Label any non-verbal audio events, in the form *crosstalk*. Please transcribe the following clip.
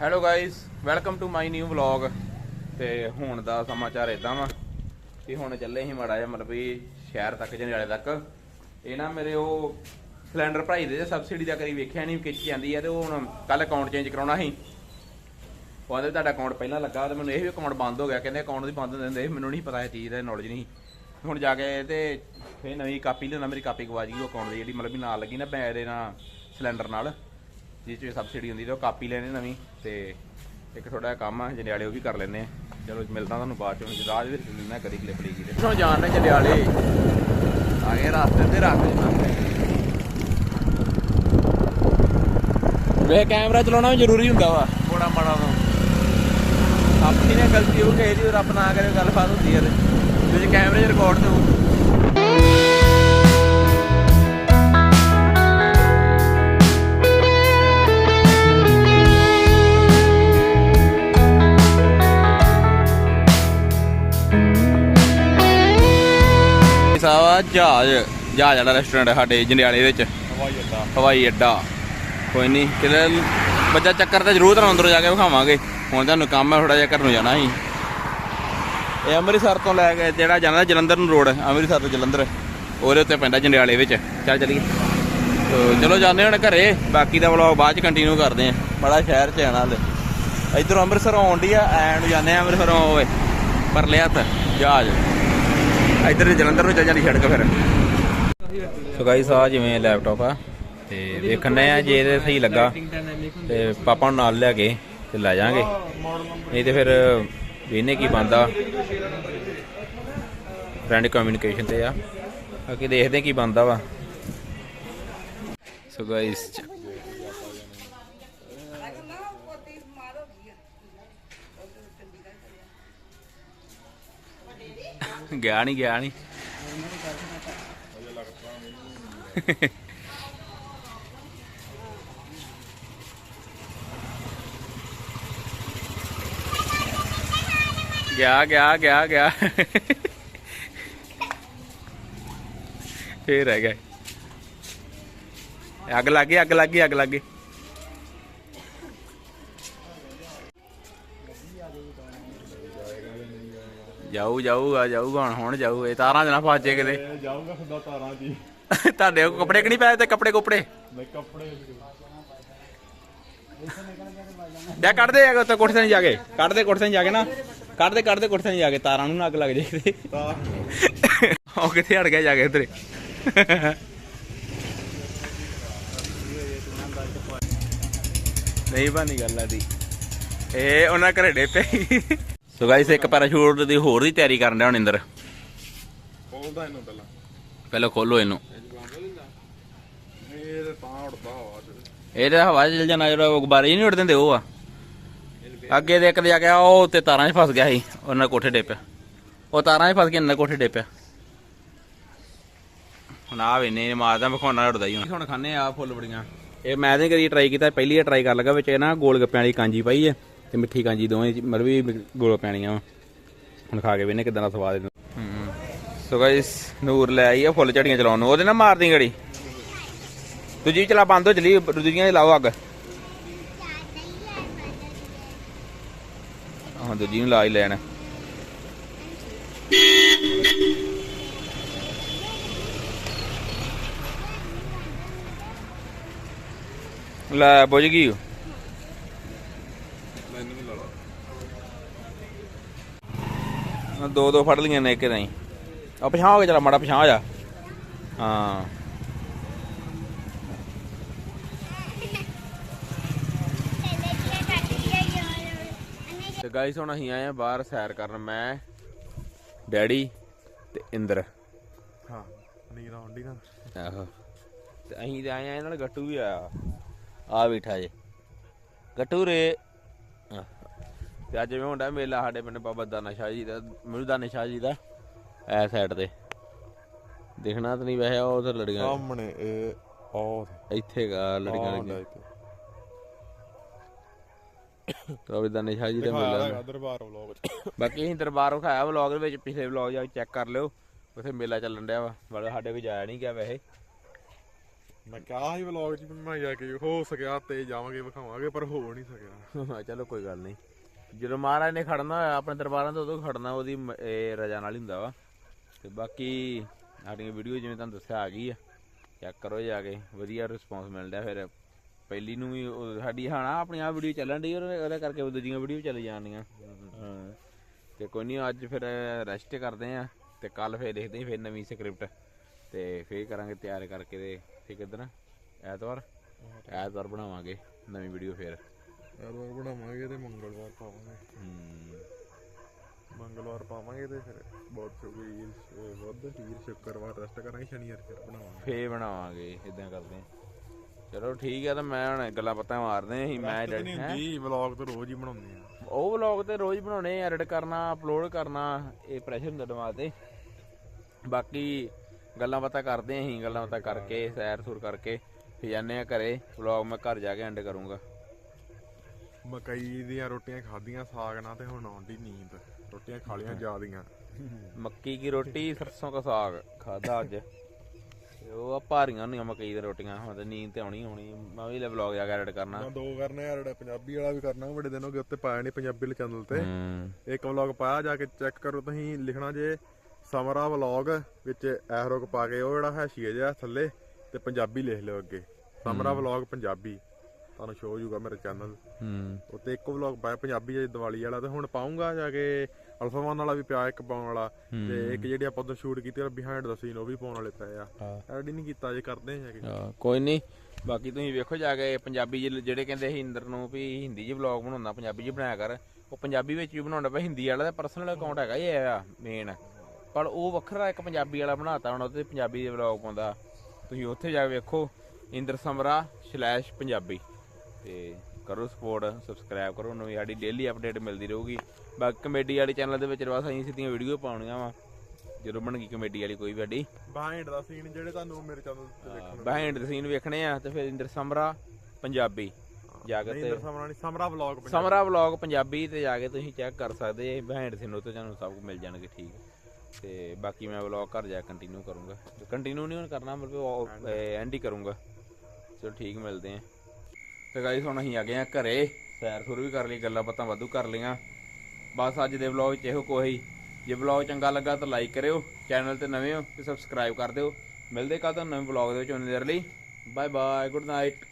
Hello guys welcome to my new vlog ਤੇ ਹੁਣ ਦਾ ਸਮਾਚਾਰ ਇਦਾਂ ਵਾ ਕਿ ਹੁਣ ਚੱਲੇ ਸੀ ਮਾੜਾ ਜਿਹਾ ਮਤਲਬ ਵੀ ਸ਼ਹਿਰ ਤੱਕ ਜੰਡਿਆਲੇ ਤੱਕ। ਇਹ ਨਾ ਮੇਰੇ ਉਹ ਸਿਲੰਡਰ ਭਰਾਈ ਦੇ ਸਬਸਿਡੀ ਦਾ ਕਰੀ ਵੇਖਿਆ ਨਹੀਂ ਕਿੱਚ ਜਾਂਦੀ ਆ ਤੇ ਉਹ ਹੁਣ ਕੱਲ ਅਕਾਊਂਟ ਚੇਂਜ ਕਰਾਉਣਾ ਸੀ। ਉਹ ਕਹਿੰਦੇ ਤੁਹਾਡਾ ਅਕਾਊਂਟ ਪਹਿਲਾਂ ਲੱਗਾ ਤੇ ਮੈਨੂੰ ਇਹ ਵੀ ਅਕਾਊਂਟ ਬੰਦ ਹੋ ਗਿਆ। ਕਹਿੰਦੇ ਅਕਾਊਂਟ ਦੀ ਬੰਦ ਦਿੰਦੇ ਮੈਨੂੰ ਨਹੀਂ ਪਤਾ ਇਹ ਚੀਜ਼ ਦਾ ਨੌਲੇਜ ਨਹੀਂ। ਹੁਣ ਜਾ ਕੇ ਤੇ ਫੇਰ ਨਵੀਂ ਕਾਪੀ ਲੈਣਾ ਮੇਰੀ ਕਾਪੀ ਗਵਾ ਗਈ ਉਹ ਅਕਾਊਂਟ ਦੀ ਜਿਹੜੀ ਮਤਲਬ ਵੀ ਨਾਲ ਲੱਗੀ ਨਾ, ਮੇਰੇ ਨਾਲ ਸਿਲੰਡਰ ਨਾਲ। ਜਿਸ 'ਚ ਸਬਸਿਡੀ ਹੁੰਦੀ ਤੇ ਉਹ ਕਾਪੀ ਲੈਣੇ ਨਵੀਂ ਤੇ ਇੱਕ ਥੋੜਾ ਜਿਹਾ ਕੰਮ ਆ ਜੰਡਿਆਲੇ ਉਹ ਵੀ ਕਰ ਆ। ਚਲੋ ਮਿਲਦਾ ਤੁਹਾਨੂੰ ਬਾਅਦ ਚ ਹੁਣ ਰਾਜ ਵਿੱਚ ਲੈਣਾ ਕਦੀ ਕਲਿੱਪ ਲਈ ਤੇ। ਹੁਣ ਜਾਣ ਨੇ ਜੰਡਿਆਲੇ। ਆ ਗਏ ਰਸਤੇ ਤੇ ਰਸਤੇ ਵੇ ਕੈਮਰਾ ਚਲਾਉਣਾ ਵੀ ਜ਼ਰੂਰੀ ਹੁੰਦਾ ਵਾ। ਥੋੜਾ ਮਾੜਾ ਨੂੰ ਆਪਣੀ ਨੇ ਗਲਤੀ ਹੋ ਗਈ ਜੀ ਰੱਬ ਨਾ ਕਰੇ ਗੱਲਬਾਤ ਹੁੰਦੀ ਹੈ ਤੇ। ਜੇ ਕੈਮਰੇ 'ਚ ਰਿਕਾਰਡ ਤੇ ਜਹਾਜ਼ ਜਹਾਜ਼ ਵਾਲਾ ਰੈਸਟੋਰੈਂਟ ਹੈ ਸਾਡੇ ਜੰਡਿਆਲੇ ਵਿੱਚ। ਹਵਾਈ ਅੱਡਾ। ਹਵਾਈ ਅੱਡਾ। ਕੋਈ ਨਹੀਂ ਕਿਤੇ ਬੱਚਾ ਚੱਕਰ ਤੇ ਜ਼ਰੂਰ ਤੁਹਾਨੂੰ ਅੰਦਰ ਜਾ ਕੇ ਵਿਖਾਵਾਂਗੇ। ਹੁਣ ਤੁਹਾਨੂੰ ਕੰਮ ਹੈ ਥੋੜਾ ਜਿਹਾ ਘਰ ਨੂੰ ਜਾਣਾ ਸੀ। ਇਹ ਅੰਮ੍ਰਿਤਸਰ ਤੋਂ ਲੈ ਕੇ ਜਿਹੜਾ ਜਾਂਦਾ ਜਲੰਧਰ ਨੂੰ ਰੋਡ ਅੰਮ੍ਰਿਤਸਰ ਤੋਂ ਜਲੰਧਰ। ਉਹਦੇ ਉੱਤੇ ਪੈਂਦਾ ਜੰਡਿਆਲੇ ਵਿੱਚ। ਚੱਲ ਚਲੀਏ। ਤੋ ਚਲੋ ਜਾਂਦੇ ਹੁਣ ਘਰੇ। ਬਾਕੀ ਦਾ ਵਲੌਗ ਬਾਅਦ ਚ ਕੰਟੀਨਿਊ ਕਰਦੇ ਆ। ਬੜਾ ਸ਼ਹਿਰ ਚ ਆਣਾ ਹਲੇ। ਇਧਰੋਂ ਅੰਮ੍ਰਿਤਸਰ ਆਉਂਦੀ ਆ ਨੂੰ ਜਾਂਦੇ ਆ ਅੰਮ੍ਰਿਤਸਰੋਂ ਓਏ। ਪਰਲੇ ਹੱਥ ਜਹਾਜ਼। ਇਧਰ ਜਲੰਧਰ ਨੂੰ ਚੱਲ ਜਾਂਦੀ ਸੜਕ ਫਿਰ। ਸੋ ਗਾਈਸ ਆ ਜਿਵੇਂ ਲੈਪਟਾਪ ਆ, ਤੇ ਵੇਖਣੇ ਆ ਜੇ ਇਹਦੇ ਸਹੀ ਲੱਗਾ, ਤੇ ਪਾਪਾ ਨੂੰ ਨਾਲ ਲੈ ਕੇ ਤੇ ਲੈ ਜਾਾਂਗੇ। ਨਹੀਂ ਤੇ ਫਿਰ ਇਹਨੇ ਕੀ ਬੰਦਾ ਫਰੈਂਡ ਕਮਿਊਨੀਕੇਸ਼ਨ ਤੇ ਆ। ਬਾਕੀ ਦੇਖਦੇ ਕੀ ਬੰਦਾ ਵਾ। ਸੋ ਗਾਈਸ ਗਿਆ ਨਹੀਂ ਗਿਆ ਨਹੀਂ ਗਿਆ ਗਿਆ ਗਿਆ ਗਿਆ। ਫੇਰ ਰਹਿ ਗਿਆ। ਅੱਗ ਲੱਗ ਗਈ, ਅੱਗ ਲੱਗ ਗਈ, ਅੱਗ ਲੱਗ ਗਈ। ਜਾਊ ਜਾਊ ਆ ਜਾਊਗਾ ਹੁਣ ਹੁਣ ਜਾਊ ਇਹ ਤਾਰਾਂ ਜਨਾ ਫਾਜੇ ਕਿਤੇ। ਇਹ ਜਾਊਗਾ ਖੁਦਾ ਤਾਰਾਂ ਜੀ। *laughs* ਤੁਹਾਡੇ ਕੋਲ ਕੱਪੜੇ ਕਿ ਨਹੀਂ ਪਾਏ ਤੇ ਕੱਪੜੇ ਕੁਪੜੇ? ਮੈਂ ਕੱਪੜੇ ਡੈ ਕੱਢ ਦੇ ਉੱਤੇ ਕੋਠੇ ਤੇ ਨਹੀਂ ਜਾ ਕੇ ਕੱਢ ਦੇ ਕੋਠੇ ਤੇ ਨਹੀਂ ਜਾ ਕੇ ਨਾ। ਕੱਢ ਦੇ ਕੱਢ ਦੇ ਕੋਠੇ ਤੇ ਨਹੀਂ ਜਾ ਕੇ ਤਾਰਾਂ ਨੂੰ ਨਾ ਅੱਗ ਲੱਗ ਜੇ ਕਿਤੇ। *laughs* ਉਹ ਕਿੱਥੇ ਅੜ ਗਿਆ ਜਾ ਕੇ ਉਧਰੇ। *laughs* ਨਹੀਂ ਬਾਨੀ ਗੱਲ ਆਦੀ ਇਹ ਉਹਨਾਂ ਘਰੇ ਡੇ ਪਈ ਸੋ ਗਾਇਸ ਇੱਕ ਪੈਰਾਸ਼ੂਟ ਦੀ ਹੋਰ ਦੀ ਤਿਆਰੀ ਕਰਨ ਡਿਆ ਹੁਣ ਇੰਦਰ। ਖੋਲਦਾ ਇਹਨੂੰ ਪਹਿਲਾਂ। ਪਹਿਲਾਂ ਖੋਲੋ ਇਹਨੂੰ। ਇਹ ਤਾਂ ਉੜਦਾ ਹਵਾ ਚ। ਇਹ ਤਾਂ ਹਵਾ 'ਚ ਚਲ ਜਾਣਾ ਜਿਹੜਾ ਉਹ ਗੁਬਾਰੇ ਨਹੀਂ ਉੱਡ ਦਿੰਦੇ ਉਹ ਆ। ਅੱਗੇ ਦੇ ਇੱਕ ਦੇ ਜਾ ਕੇ ਉਹ ਤੇ ਤਾਰਾਂ 'ਚ ਫਸ ਗਿਆ ਸੀ ਉਹਨਾਂ ਕੋਠੇ ਡੇ ਪਿਆ। ਉਹ ਤਾਰਾਂ 'ਚ ਫਸ ਕੇ ਇਹਨਾਂ ਕੋਠੇ ਡੇ ਪਿਆ। ਹੁਣ ਆ ਵੇਨੇ ਮਾਰਦਾ ਮਖੌਣਾ ਉੱਡਦਾ ਹੀ ਹੁਣ। ਹੁਣ ਖਾਣੇ ਆ ਫੁੱਲ ਬੜੀਆਂ। ਇਹ ਮੈਂ ਤਾਂ ਕਦੀ ਟਰਾਈ ਕੀਤਾ ਪਹਿਲੀ ਵਾਰ ਟਰਾਈ ਕਰ ਲੱਗਾ ਵਿੱਚ ਇਹ ਨਾ ਗੋਲ ਗੱਪਿਆਂ ਵਾਲੀ ਕਾਂਜੀ ਪਾਈ ਹੈ ਤੇ ਮਿੱਠੀ ਕਾਂਜੀ ਦੋਵੇਂ ਮਤਲਬ ਵੀ ਗੋਲ ਪੈਣੀਆਂ ਹੁਣ ਖਾ ਕੇ ਵੇਨੇ ਕਿਦਾਂ ਦਾ ਸਵਾਦ ਇਹਦਾ ਸੋ ਗਾਇਸ, ਨੂਰ ਲੈ ਆਈ ਆ, ਫੁੱਲ ਝੜੀਆਂ ਚਲਾਉਣ ਨੂੰ। ਉਹਦੇ ਨਾਲ ਮਾਰਦੀ ਗੜੀ। ਦੂਜੀ ਚਲਾ ਬੰਦ ਹੋ, ਚਲੀ ਦੂਜੀਆਂ ਲਾਓ ਅੱਗ। ਹਾਂ ਦੂਜੀ ਨੂੰ ਲਾ ਹੀ ਲੈਣ। ਲੈ, ਬੁਝ ਗਈ ਉਹ। ਮੈਨੂੰ ਵੀ ਲਾ ਲਾ ਆਹ ਦੋ ਦੋ ਫੜ ਲਈਆਂ ਨੇ ਇੱਕ ਨਹੀਂ। ਆ ਪਛਾਂ ਹੋ ਕੇ ਚਲਾ ਮਾੜਾ ਪਛਾਂ ਹੋ ਜਾ। ਹਾਂ। ਤੇ ਗਾਇਸ ਹੁਣ ਅਸੀਂ ਆਏ ਆ ਬਾਹਰ ਸੈਰ ਕਰਨ ਮੈਂ ਡੈਡੀ ਤੇ ਇੰਦਰ। ਹਾਂ ਨੀਰਾ ਹੁੰਦੀ ਨਾ ਆਹੋ। ਤੇ ਅਸੀਂ ਤੇ ਆਏ ਆ ਇਹਨਾਂ ਨਾਲ ਗੱਟੂ ਵੀ ਆਇਆ। ਆ ਬੈਠਾ ਜੇ। ਗੱਟੂ ਰੇ। ਤੇ ਅੱਜ ਮੈਂ ਹੁੰਦਾ ਮੇਲਾ ਸਾਡੇ ਪਿੰਡ ਬਾਬਾ ਦਾਨਾ ਸ਼ਾਹ ਜੀ ਦਾ ਮੈਨੂੰ ਦਾਨਾ ਸ਼ਾਹ ਜੀ ਦਾ ਐ ਸਾਈਡ ਤੇ। ਦੇਖਣਾ ਤਾਂ ਨਹੀਂ ਵੈਸੇ ਉਹ ਉਧਰ ਲੜੀਆਂ ਸਾਹਮਣੇ ਇਹ ਉਹ ਇੱਥੇ ਗਾ ਲੜੀਆਂ ਲੱਗੀਆਂ। ਕੇ ਬਾਬਾ ਦਾਨਾ ਸ਼ਾਹ ਜੀ ਦਾ ਮੇਲਾ। ਦਰਬਾਰ ਵਲੋਗ ਬਾਕੀ ਅਸੀਂ ਦਰਬਾਰ ਵਿਖਾਇਆ ਵਲੌਗ ਦੇ ਵਿੱਚ ਪਿਛਲੇ ਵਲੌਗ ਜਾ ਚੈੱਕ ਕਰ ਲਿਓ। ਉੱਥੇ ਮੇਲਾ ਚੱਲਣ ਡਿਆ ਵਾ ਬੜਾ ਸਾਡੇ ਕੋਈ ਜਾਇਆ ਨਹੀਂ ਗਿਆ ਵੈਸੇ। ਮੈਂ ਕਿਹਾ ਸੀ ਵਲੌਗ 'ਚ ਵੀ ਮੈਂ ਜਾ ਕੇ ਹੋ ਸਕਿਆ ਤੇ ਜਾਵਾਂਗੇ ਵਿਖਾਵਾਂਗੇ ਪਰ ਹੋ ਨਹੀਂ ਸਕਿਆ। ਚਲੋ ਕੋਈ ਗੱਲ ਨਹੀਂ। ਜਦੋਂ ਮਹਾਰਾਜ ਨੇ ਖੜਨਾ ਹੋਇਆ ਆਪਣੇ ਦਰਬਾਰਾਂ ਤੋਂ ਉਦੋਂ ਖੜਨਾ ਉਹਦੀ ਰਜਾ ਨਾਲ ਹੀ ਹੁੰਦਾ ਵਾ। ਤੇ ਬਾਕੀ ਸਾਡੀਆਂ ਵੀਡੀਓ ਜਿਵੇਂ ਤੁਹਾਨੂੰ ਦੱਸਿਆ ਆ ਗਈ ਆ। ਚੈੱਕ ਕਰੋ ਜਾ ਕੇ ਵਧੀਆ ਰਿਸਪੌਂਸ ਮਿਲਦਾ ਫਿਰ। ਪਹਿਲੀ ਨੂੰ ਵੀ ਸਾਡੀ ਹਾਣਾ ਆਪਣੀ ਆ ਵੀਡੀਓ ਚੱਲਣ ਦੀ ਉਹਦੇ ਕਰਕੇ ਦੂਜੀਆਂ ਵੀਡੀਓ ਚੱਲ ਜਾਣੀਆਂ ਤੇ ਕੋਈ ਨਹੀਂ ਅੱਜ ਫਿਰ ਰੈਸਟ ਕਰਦੇ ਆ ਤੇ ਕੱਲ ਫਿਰ ਦੇਖਦੇ ਫਿਰ ਨਵੀਂ ਸਕ੍ਰਿਪਟ ਤੇ ਫੇਰ ਕਰਾਂਗੇ ਤਿਆਰ ਕਰਕੇ ਤੇ ਫਿਰ ਕਿਦਣ? ਐਤਵਾਰ? ਐਤਵਾਰ ਬਣਾਵਾਂਗੇ ਨਵੀਂ ਵੀਡੀਓ ਫੇਰ। ਐਤਵਾਰ ਬਣਾਵਾਂਗੇ ਤੇ ਮੰਗਲਵਾਰ ਪਾਵਾਂਗੇ। ਮੰਗਲਵਾਰ ਪਾਵਾਂਗੇ ਤੇ ਫਿਰ ਬਹੁਤ ਸ਼ੁਕਰੀਆ ਵੱਧ ਵੀਰ ਸ਼ੁੱਕਰਵਾਰ ਰੈਸਟ ਕਰਾਂਗੇ ਸ਼ਨੀਵਾਰ ਫਿਰ ਬਣਾਵਾਂਗੇ। ਫੇਰ ਬਣਾਵਾਂਗੇ ਇਦਾਂ ਕਰਦੇ ਆ ਚਲੋ ਠੀਕ ਆ ਤਾਂ ਮੈਂ ਹੁਣ ਗੱਲਾਂ ਪੱਤਾਂ ਮਾਰਦੇ ਸੀ ਮੈਂ ਨਹੀਂ ਹੈਂ? ਹੁੰਦੀ ਵਲੌਗ ਤਾਂ ਰੋਜ਼ ਹੀ ਬਣਾਉਂਦੇ ਆ ਉਹ ਵਲੌਗ ਤੇ ਰੋਜ਼ ਬਣਾਉਣੇ ਐਡਿਟ ਕਰਨਾ ਅਪਲੋਡ ਕਰਨਾ ਇਹ ਪ੍ਰੈਸ਼ਰ ਹੁੰਦਾ ਦਿਮਾਗ ਤੇ। ਬਾਕੀ ਗੱਲਾਂ ਬਾਤਾਂ ਕਰਦੇ ਆਂ ਅਸੀਂ ਗੱਲਾਂ ਬਾਤਾਂ ਕਰਕੇ ਸੈਰ ਸੂਰ ਕਰਕੇ ਫਿਰ ਜਾਂਦੇ ਆ ਘਰੇ। ਵਲੌਗ ਮੈਂ ਘਰ ਜਾ ਕੇ ਐਂਡ ਕਰੂੰਗਾ। ਮਕਈ ਦੀਆਂ ਰੋਟੀਆਂ ਖਾਧੀਆਂ ਸਾਗ ਨਾਲ ਤੇ ਹੁਣ ਆਉਂਦੀ ਨੀਂਦ। ਰੋਟੀਆਂ ਖਾ ਲੀਆਂ ਜ਼ਿਆਦੀਆਂ। ਮੱਕੀ ਕੀ ਰੋਟੀ ਸਰਸੋਂ ਦਾ ਸਾਗ ਖਾਦਾ ਅੱਜ। ਤੇ ਉਹ ਆ ਭਾਰੀਆਂ ਹੁੰਦੀਆਂ ਮੱਕੀ ਦੀਆਂ ਰੋਟੀਆਂ ਹੁਣ ਤੇ ਨੀਂਦ ਤੇ ਆਉਣੀ ਹੋਣੀ। ਮੈਂ ਵੀ ਲੈ ਵਲੌਗ ਜਾ ਕੇ ਐਡਿਟ ਕਰਨਾ। ਮੈਂ ਦੋ ਕਰਨੇ ਯਾਰ ਜਿਹੜਾ ਪੰਜਾਬੀ ਵਾਲਾ ਵੀ ਕਰਨਾ ਬੜੇ ਦਿਨ ਹੋ ਗਏ ਉੱਤੇ ਪਾਇਆ ਨਹੀਂ ਪੰਜਾਬੀ ਵਾਲੇ ਚੈਨਲ ਤੇ। ਹੂੰ। ਇੱਕ ਵਲੌਗ ਪਾਇਆ ਜਾ ਕੇ ਚੈੱਕ ਕਰੋ ਤੁਸੀਂ ਲਿਖਣਾ ਜੇ ਸਮਰਾ ਵਲੌਗ ਵਿੱਚ ਐਰੋਕ ਪਾ ਕੇ ਉਹ ਜਿਹੜਾ ਹੈਸ਼ੀਆ ਜਿਹਾ ਥੱਲੇ ਤੇ ਪੰਜਾਬੀ ਲਿਖ ਲਿਓ ਅੱਗੇ। ਸਮਰਾ ਵਲੌਗ ਪੰਜਾਬੀ। ਤੁਹਾਨੂੰ ਸ਼ੋ ਜੂਗਾ ਮੇਰੇ ਚੈਨਲ ਹੂੰ। ਉੱਤੇ ਇੱਕ ਵਲੌਗ ਪਾਇਆ ਪੰਜਾਬੀ ਜਿਹੀ ਦੀਵਾਲੀ ਵਾਲਾ ਤੇ ਹੁਣ ਪਾਉਂਗਾ ਜਾ ਕੇ ਅਲਫਾ ਵਨ ਵਾਲਾ ਵੀ ਪਿਆ ਇੱਕ ਪਾਉਣ ਵਾਲਾ। ਤੇ ਇੱਕ ਜਿਹੜੀ ਆਪਾਂ ਉਦੋਂ ਸ਼ੂਟ ਕੀਤੀ ਬਿਹਾਈਂਡ ਦਾ ਸੀਨ ਉਹ ਵੀ ਪਾਉਣ ਵਾਲੇ ਪਏ ਆ। ਐਡ ਨਹੀਂ ਕੀਤਾ ਜੇ ਕਰਦੇ ਆ ਜਾ ਹਾਂ, ਕੋਈ ਨਹੀਂ ਬਾਕੀ ਤੁਸੀਂ ਵੇਖੋ ਜਾ ਕੇ ਪੰਜਾਬੀ ਜਿਹੇ- ਜਿਹੜੇ ਕਹਿੰਦੇ ਸੀ ਇੰਦਰ ਨੂੰ ਵੀ ਹਿੰਦੀ 'ਚ ਵਲੌਗ ਬਣਾਉਂਦਾ ਪੰਜਾਬੀ 'ਚ ਬਣਾਇਆ ਕਰ। ਉਹ ਪੰਜਾਬੀ ਵਿੱਚ ਵੀ ਬਣਾਉਂਦਾ ਪਿਆ ਹਿੰਦੀ ਵਾਲਾ ਦਾ ਪਰਸਨਲ ਅਕਾਊਂਟ ਹੈਗਾ ਹੀ ਆ ਮੇਨ ਪਰ ਉਹ ਵੱਖਰਾ ਇੱਕ ਪੰਜਾਬੀ ਵਾਲਾ ਬਣਾਤਾ ਹੁਣ ਉਹਦੇ ਪੰਜਾਬੀ ਦੇ ਵਲੌਗ ਪਾਉਂਦਾ। ਤੁਸੀਂ ਉੱਥੇ ਜਾ ਕੇ ਵੇਖੋ ਇੰਦਰ ਸਮਰਾ ਪੰਜਾਬੀ। ਤੇ ਕਰੋ ਸਪੋਰਟ ਸਬਸਕ੍ਰਾਈਬ ਕਰੋ ਨਵੀਂ ਸਾਡੀ ਡੇਲੀ ਅਪਡੇਟ ਮਿਲਦੀ ਰਹੂਗੀ। ਬਾਕੀ ਕਮੇਡੀ ਵਾਲੀ ਚੈਨਲ ਦੇ ਵਿੱਚ ਬਸ ਅਸੀਂ ਸਿੱਧੀਆਂ ਵੀਡੀਓ ਪਾਉਣੀਆਂ ਵਾ। ਜਦੋਂ ਬਣ ਗਈ ਕਮੇਡੀ ਵਾਲੀ ਕੋਈ ਵੀ ਸਾਡੀ। ਦਾ ਸੀਨ ਜਿਹੜੇ ਤੁਹਾਨੂੰ ਮੇਰੇ ਚੈਨਲ ਤੇ ਦੇਖਣ ਬਿਹਾਈਂਡ ਦ ਸੀਨ ਵੇਖਣੇ ਆ ਤੇ ਫਿਰ ਇੰਦਰ ਸਮਰਾ ਪੰਜਾਬੀ। ਜਾ ਕੇ ਤੇ ਸਮਰਾ ਨਹੀਂ ਸਮਰਾ ਵਲੌਗ ਸਮਰਾ ਵਲੌਗ ਪੰਜਾਬੀ ਤੇ ਜਾ ਕੇ ਤੁਸੀਂ ਚੈੱਕ ਕਰ ਸਕਦੇ ਆ ਬਿਹਾਈਂਡ ਸੀਨ ਉੱਤੇ ਤੁਹਾਨੂੰ ਸਭ ਕੁਝ ਮਿਲ ਜਾਣਗੇ ਠੀਕ ਤੇ ਬਾਕੀ ਮੈਂ ਵਲੌਗ ਘਰ ਜਾ ਕੰਟੀਨਿਊ ਕਰੂੰਗਾ। ਕੰਟੀਨਿਊ ਨਹੀਂ ਹੁਣ ਕਰਨਾ ਮਤਲਬ ਐਂਡ ਹੀ ਕਰੂੰਗਾ। ਚਲੋ ਠੀਕ ਮਿਲਦੇ ਆ। ਤੇ ਗਾਈਸ ਹੁਣ ਅਸੀਂ ਆ ਗਏ ਆ ਘਰੇ। ਸੈਰ ਸੁਰ ਵੀ ਕਰ ਲਈ, ਗੱਲਾਂ ਬਾਤਾਂ ਵਾਧੂ ਕਰ ਲਈਆਂ। ਬਸ ਅੱਜ ਦੇ ਵਲੌਗ 'ਚ ਇਹੋ ਕੋਈ ਜੇ ਵਲੌਗ ਚੰਗਾ ਲੱਗਾ ਤਾਂ ਲਾਈਕ ਕਰਿਓ ਚੈਨਲ ਤੇ ਨਵੇਂ ਹੋ ਤੇ ਸਬਸਕ੍ਰਾਈਬ ਕਰ ਦਿਓ। ਮਿਲਦੇ ਕੱਲ ਤੁਹਾਨੂੰ ਨਵੇਂ ਵਲੌਗ ਦੇ ਵਿੱਚ ਉਨੀ ਦੇਰ ਲਈ। Bye bye good night